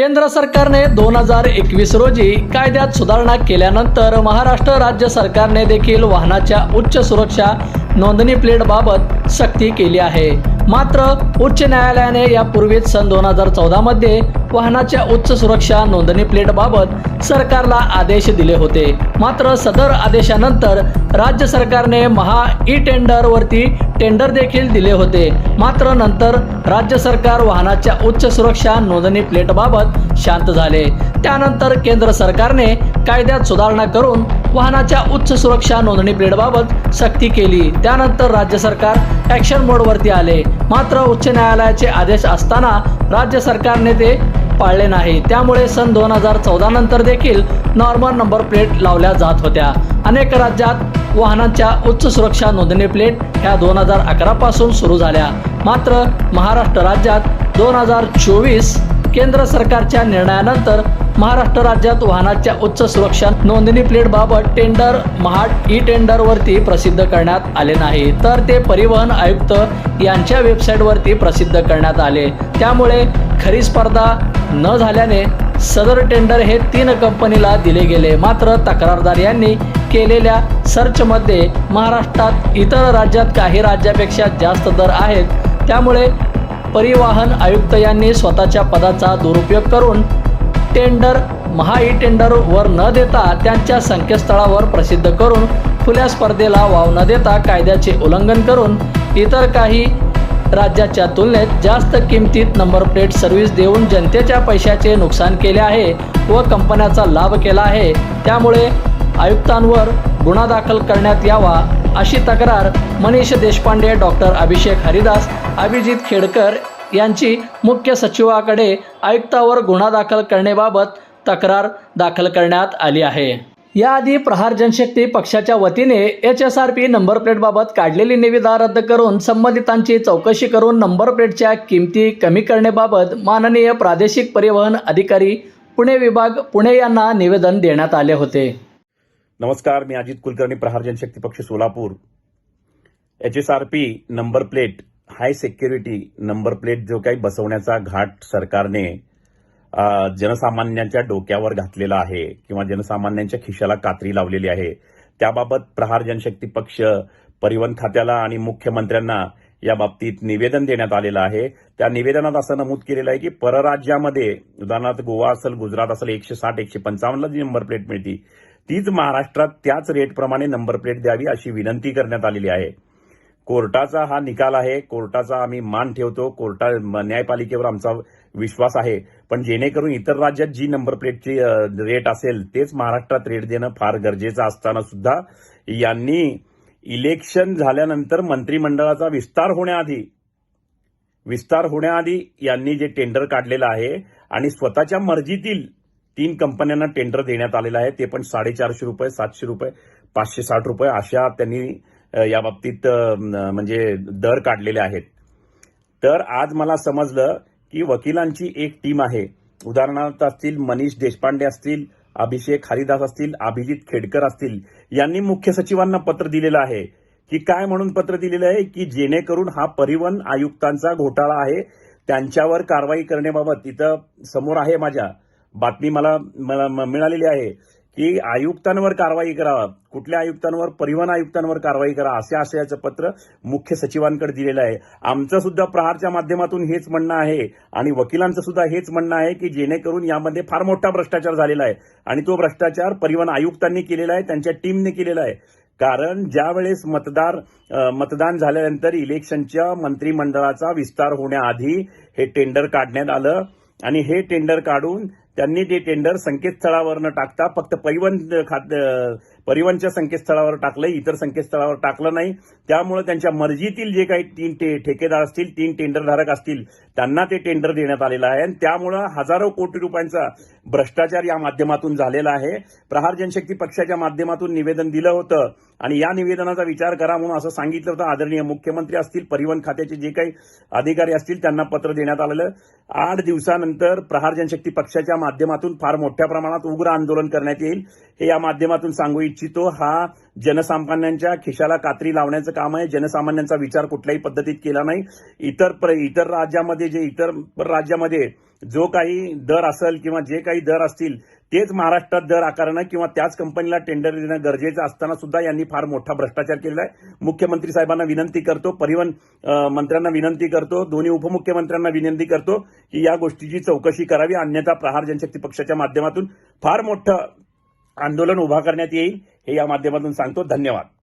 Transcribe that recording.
केंद्र सरकारने दोन हजार एकवीस रोजी कायद्यात सुधारणा केल्यानंतर महाराष्ट्र राज्य सरकारने देखील वाहनाच्या उच्च सुरक्षा नोंदणी प्लेटबाबत सक्ती केली आहे. मात्र उच्च न्यायालयाने यापूर्वीच सन दोन हजार चौदामध्ये वाहनाच्या उच्च सुरक्षा नोंदणी प्लेटबाबत सरकारला आदेश दिले होते. मात्र सदर आदेशानंतर राज्य सरकारने महा ई टेंडरवरती टेंडर देखील दिले होते. मात्र नंतर राज्य सरकार वाहनाच्या उच्च सुरक्षा नोंदणी प्लेटबाबत शांत झाले. त्यानंतर केंद्र सरकारने कायद्यात सुधारणा करून वाहनाच्या उच्च सुरक्षा नोंदणी प्लेटबाबत सक्ती केली. त्यानंतर राज्य सरकार ॲक्शन मोडवरती आले. मात्र उच्च न्यायालयाचे आदेश असताना राज्य सरकारने ते पाळले नाही. त्यामुळे सन दोन हजार चौदा नंतर देखील नॉर्मल नंबर प्लेट लावल्या जात होत्या. अनेक राज्यात वाहनांच्या उच्च सुरक्षा नोंदणी प्लेट ह्या दोन हजार अकरा पासून सुरू झाल्या. मात्र महाराष्ट्र राज्यात दोन हजार चोवीस केंद्र सरकारच्या निर्णयानंतर महाराष्ट्र राज्यात वाहनाच्या उच्च सुरक्षा नोंदणी प्लेटबाबत टेंडर महाड ई टेंडरवरती प्रसिद्ध करण्यात आले नाही. तर ते परिवहन आयुक्त यांच्या वेबसाईटवरती प्रसिद्ध करण्यात आले. त्यामुळे खरी स्पर्धा न झाल्याने सदर टेंडर हे तीन कंपनीला दिले गेले. मात्र तक्रारदार यांनी केलेल्या सर्चमध्ये महाराष्ट्रात इतर राज्यात काही राज्यापेक्षा जास्त दर आहेत. त्यामुळे परिवहन आयुक्त यांनी स्वतःच्या पदाचा दुरुपयोग करून टेंडर महा ई न देता त्यांच्या संकेतस्थळावर प्रसिद्ध करून खुल्या स्पर्धेला वाव न देता कायद्याचे उल्लंघन करून इतर काही राज्याच्या तुलनेत जास्त किमतीत नंबर प्लेट सर्व्हिस देऊन जनतेच्या पैशाचे नुकसान केले आहे व कंपन्याचा लाभ केला आहे. त्यामुळे आयुक्तांवर गुन्हा दाखल करण्यात यावा अशी तक्रार मनीष देशपांडे डॉक्टर अभिषेक हरिदास अभिजित खेडकर यांची मुख्य सचिवाकडे आयुक्तावर गुन्हा दाखल करण्याबाबत तक्रार दाखल करण्यात आली आहे. याआधी प्रहार जनशक्ती पक्षाच्या वतीने H S R P number प्लेटबाबत काढलेली निविदा रद्द करून संबंधितांची चौकशी करून नंबर प्लेटच्या किमती कमी करण्याबाबत माननीय प्रादेशिक परिवहन अधिकारी पुणे विभाग पुणे यांना निवेदन देण्यात आले होते. नमस्कार मी Ajit Kulkarni Prahar Janshakti Paksha Solapur. H S R P number plate high security number plate जो काही बसवण्याचा घाट सरकारने जनसामान्यांच्या डोक्यावर घातलेला आहे किंवा जनसामान्यांच्या खिशाला कात्री लावलेली आहे त्याबाबत प्रहार जनशक्ती पक्ष परिवहन खात्याला आणि मुख्यमंत्र्यांना या बाबतीत निवेदन देण्यात आलेलं आहे. त्या निवेदनात असं नमूद केलेलं आहे की परराज्यामध्ये उदाहरणार्थ गोवा असेल गुजरात असेल एकशे साठ एकशे पंचावन्नला जी नंबर प्लेट मिळती तीच महाराष्ट्रात त्याच रेटप्रमाणे नंबर प्लेट द्यावी अशी विनंती करण्यात आलेली आहे. कोर्टाचा हा निकाल आहे. कोर्टाचा आम्ही मान ठेवतो. कोर्टा न्यायपालिकेवर आमचा विश्वास आहे. पण जेणेकरून इतर राज्यात जी नंबर प्लेटची रेट असेल तेच महाराष्ट्रात रेट देणं फार गरजेचं असताना सुद्धा यांनी इलेक्शन झाल्यानंतर मंत्रिमंडळाचा विस्तार होण्याआधी विस्तार होण्याआधी यांनी जे टेंडर काढलेलं आहे आणि स्वतःच्या मर्जीतील तीन कंपन्यांना टेंडर देण्यात आलेलं आहे. ते पण साडेचारशे रुपये सातशे रुपये पाचशे साठ रुपये अशा त्यांनी या बाबतीत म्हणजे दर काढलेले आहेत. तर आज मला समजलं की वकिलांची एक टीम आहे. उदाहरणार्थ असतील मनीष देशपांडे असतील अभिषेक हरिदास असतील अभिजित खेडकर असतील यांनी मुख्य सचिवांना पत्र दिलेलं आहे. की काय म्हणून पत्र दिलेलं आहे? की जेणेकरून हा परिवहन आयुक्तांचा घोटाळा आहे. त्यांच्यावर कारवाई करण्याबाबत इथं समोर आहे माझ्या. बातमी मला मला म- मिळालेली आहे की आयुक्तांवर कारवाई करा कुठल्या आयुक्तांवर परिवहन आयुक्तांवर कारवाई करा असे आशयाचं पत्र मुख्य सचिवांकडे दिलेलं आहे. आमचं सुद्धा प्रहारच्या माध्यमातून हेच म्हणणं आहे आणि वकिलांचं सुद्धा हेच म्हणणं आहे की जेणेकरून यामध्ये फार मोठा भ्रष्टाचार झालेला आहे. आणि तो भ्रष्टाचार परिवहन आयुक्तांनी केलेला आहे त्यांच्या टीमने केलेला आहे. कारण ज्या वेळेस मतदार मतदान झाल्यानंतर इलेक्शनच्या मंत्रिमंडळाचा विस्तार होण्याआधी हे टेंडर काढण्यात आलं आणि हे टेंडर काढून त्यांनी ते टेंडर संकेतस्थळावर न टाकता. फक्त परिवहन खात परिवहनच्या संकेतस्थळावर टाकलं इतर संकेतस्थळावर टाकलं नाही. त्यामुळे त्यांच्या मर्जीतील जे काही तीन ते ठेकेदार असतील तीन टेंडरधारक असतील त्यांना ते टेंडर देण्यात आलेलं आहे. आणि त्यामुळं हजारो कोटी रुपयांचा भ्रष्टाचार या माध्यमातून झालेला आहे. प्रहार जनशक्ती पक्षाच्या माध्यमातून निवेदन दिलं होतं. आणि या निवेदनाचा विचार करा म्हणून असं सांगितलं होतं. आदरणीय मुख्यमंत्री असतील परिवहन खात्याचे जे काही अधिकारी असतील त्यांना पत्र देण्यात आलेलं. आठ दिवसानंतर प्रहार जनशक्ती पक्षाच्या माध्यमातून फार मोठ्या प्रमाणात उग्र आंदोलन करण्यात येईल. हे या माध्यमातून सांगू इच्छितो हा जनसामान्यांच्या खिशाला कात्री लावण्याचं काम आहे. जनसामान्यांचा विचार कुठल्याही पद्धतीत केला नाही. इतर प्र- इतर राज्यामध्ये जे इतर राज्यामध्ये जो काही दर असेल किंवा जे काही दर असतील तेच महाराष्ट्रात दर आकारणं किंवा त्याच कंपनीला टेंडर देणं गरजेचं असताना सुद्धा यांनी फार मोठा भ्रष्टाचार केलेला आहे. मुख्यमंत्री साहेबांना विनंती करतो परिवहन मंत्र्यांना विनंती करतो दोन्ही उपमुख्यमंत्र्यांना विनंती करतो की या गोष्टीची चौकशी करावी अन्यथा प्रहार जनशक्ती पक्षाच्या माध्यमातून फार मोठं आंदोलन उभा करण्यात येईल. हे या माध्यमातून सांगतो. धन्यवाद.